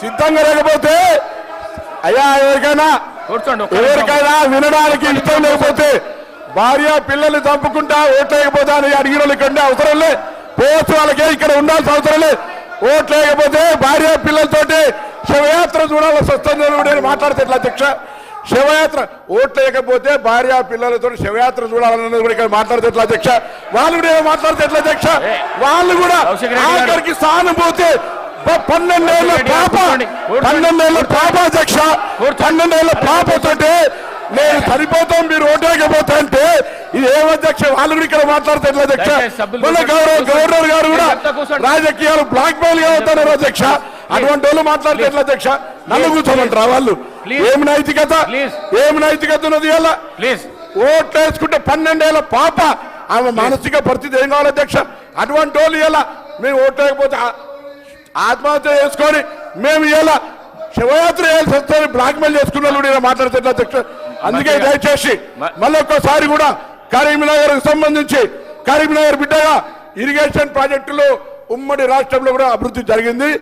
సిద్ధంగా లేకపోతే అయ్యా ఎవరికైనా. ఎవరికైనా వినడానికి ఇష్టం లేకపోతే భార్య పిల్లల్ని చంపుకుంటా ఓట్లేకపోతే అని అడిగిన వాళ్ళు ఇక్కడ ఉండే అవసరం లే. పోవచ్చు వాళ్ళకే ఇక్కడ ఉండాల్సిన అవసరం లే. ఓట్లేకపోతే భార్య పిల్లలతోటి శవయాత్ర అని నేను మాట్లాడితే ఎట్లా అధ్యక్ష? శవయాత్ర ఓట్లేకపోతే భార్య పిల్లలతో శవయాత్ర చూడాలన్నది కూడా ఇక్కడ మాట్లాడితే ఎట్లా అధ్యక్ష? వాళ్ళు కూడా ఏమో మాట్లాడితే ఎట్లా అధ్యక్ష? వాళ్ళు కూడా. ఆఖరికి సానుభూతి ప- పన్నెండేళ్ళ కౌశిక్ రెడ్డి గారు, పాప. పన్నెండేళ్ళ పాప అధ్యక్ష పన్నెండేళ్ళ పాపతోటి నేను సరిపోతాం మీరు ఓటేకపోతే అంటే ఇది ఏం అధ్యక్ష? వాళ్ళు కూడా ఇక్కడ మాట్లాడితే ఎట్లా అధ్యక్ష మన. గౌరవ గవర్నర్ గారు కూడా. రాజకీయాలు బ్లాక్ మెయిల్గా అవుతున్నారు అధ్యక్ష. అటువంటి వాళ్ళు మాట్లాడితే ఎట్లా అధ్యక్ష. నన్ను కూర్చోమంటారా వాళ్ళు. ఏం నైతికత. ఏం నైతికత ఉన్నది ఇలా ప్లీజ్ ఓట్లు వేసుకుంటే పన్నెండేళ్ళ పాప. ఆమె మానసిక పరిస్థితి ఏం కావాలి అధ్యక్ష? అటువంటి వాళ్ళు ఇలా మేము ఓట్లు వేయకపోతే ఆ- ఆత్మహత్య చేసుకొని మేము ఇలా శివయాత్ర చేయాల్సి వస్తుంది బ్లాక్ మెయిల్ చేసుకున్న వాళ్ళు కూడా ఇలా మాట్లాడితే ఎట్లా అధ్యక్ష అందుకే. దయచేసి మళ్ళొక్కసారి కూడా కరీంనగర్ సంబంధించి కరీంనగర్ బిడ్డగా ఇరిగేషన్ ప్రాజెక్టులు ఉమ్మడి రాష్ట్రంలో కూడా అభివృద్ధి జరిగింది